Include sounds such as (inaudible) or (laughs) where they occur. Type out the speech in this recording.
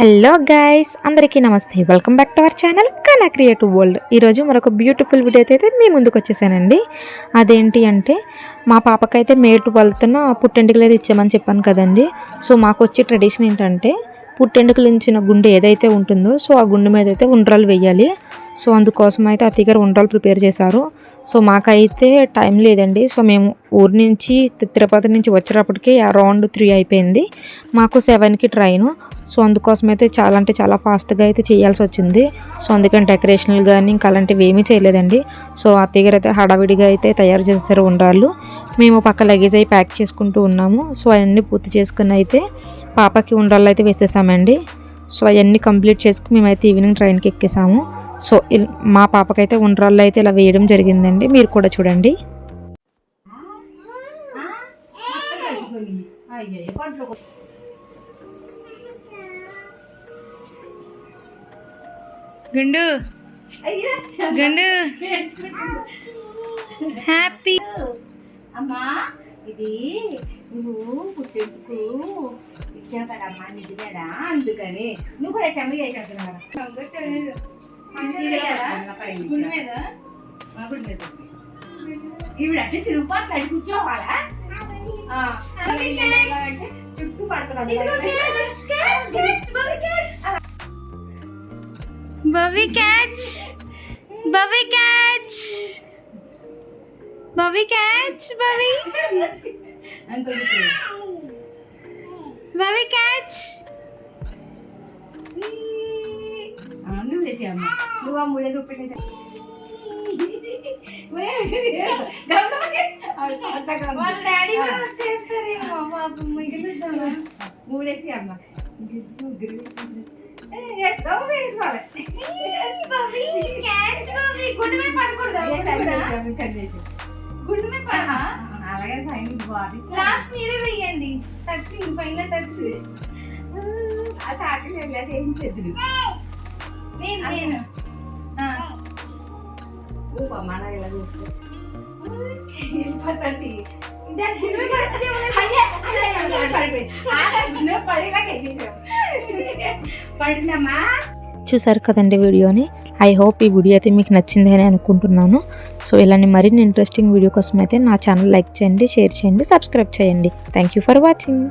Hello guys అందరికీ నమస్తే. Welcome back to our channel Kana creative world ఈరోజు మరొక బ్యూటిఫుల్ వీడియో అయితే మీ ముందుకు వచ్చేసానండి. అదేంటి అంటే మా పాపకైతే మేటు ట్వెల్త్న పుట్టెంటుకలు అయితే ఇచ్చామని చెప్పాను కదండి. సో మాకు వచ్చే ట్రెడిషన్ ఏంటంటే పుట్టెంటుకలు ఇచ్చిన గుండె ఏదైతే ఉంటుందో సో ఆ గుండె మీద అయితే ఉండ్రాలు వేయాలి. సో అందుకోసం అయితే అత్తయ్య గారు వంటలు ప్రిపేర్ చేశారు. సో మాకైతే టైం లేదండి. సో మేము ఊరి నుంచి తిరుపతి నుంచి వచ్చేటప్పటికి అరౌండ్ త్రీ అయిపోయింది. మాకు సెవెన్కి ట్రైన్. సో అందుకోసం అయితే చాలా అంటే చాలా ఫాస్ట్గా అయితే చేయాల్సి వచ్చింది. సో అందుకని డెకరేషన్లు కానీ ఇంకా అలాంటివి ఏమీ చేయలేదండి. సో అత్తయ్య గారు అయితే హడావిడిగా అయితే తయారు చేశారు ఉండాలు. మేము పక్క లగేజ్ అయి ప్యాక్ చేసుకుంటూ ఉన్నాము. సో అవన్నీ పూర్తి చేసుకుని అయితే పాపకి ఉండ్రాళ్ళు అయితే వేసేసామండి. సో అవన్నీ కంప్లీట్ చేసుకుని మేమైతే ఈవినింగ్ ట్రైన్కి ఎక్కేసాము. సో మా పాపకైతే ఉండ్రాళ్ళు అయితే ఇలా వేయడం జరిగిందండి. మీరు కూడా చూడండి. గుండు. గుండు. హ్యాపీ. అమ్మా ఇది నువ్వు పుట్టెందుకు ఇచ్చావు కదమ్మా నిజమేనా? అందుకని. నువ్వు కూడా సెమ్మ చేసేస్తున్నావు? ఇవిడ అంటే తిరుగుబాటు అడి కూర్చోవాలా? ఆ, అంటే చుట్టూ పడుతుంది బవి క్యాచ్ బవి క్యాచ్ బవి క్యాచ్ బవి బవి నువ్వు వేసి అమ్మ నువ్వు ఆ మూడే రూపాయలు డాడీ మూడేసి అమ్మ గుండె మీద గుండె మీద పడమా అలాగే ఫైన్ లాస్ట్ మీరే వెయ్యండి టచ్ ఫైనల్ టచ్ ఆ తాకలు ఏం చేసేది నేను నేను. (laughs) పడిందమ్మా. చూసారు కదండి వీడియోని? ఐ హోప్ ఈ వీడియో అయితే మీకు నచ్చింది అని అనుకుంటున్నాను. సో ఇలాంటి మరిన్ని ఇంట్రెస్టింగ్ వీడియో కోసం అయితే నా ఛానల్ లైక్ చేయండి షేర్ చేయండి సబ్స్క్రైబ్ చేయండి. Thank you for watching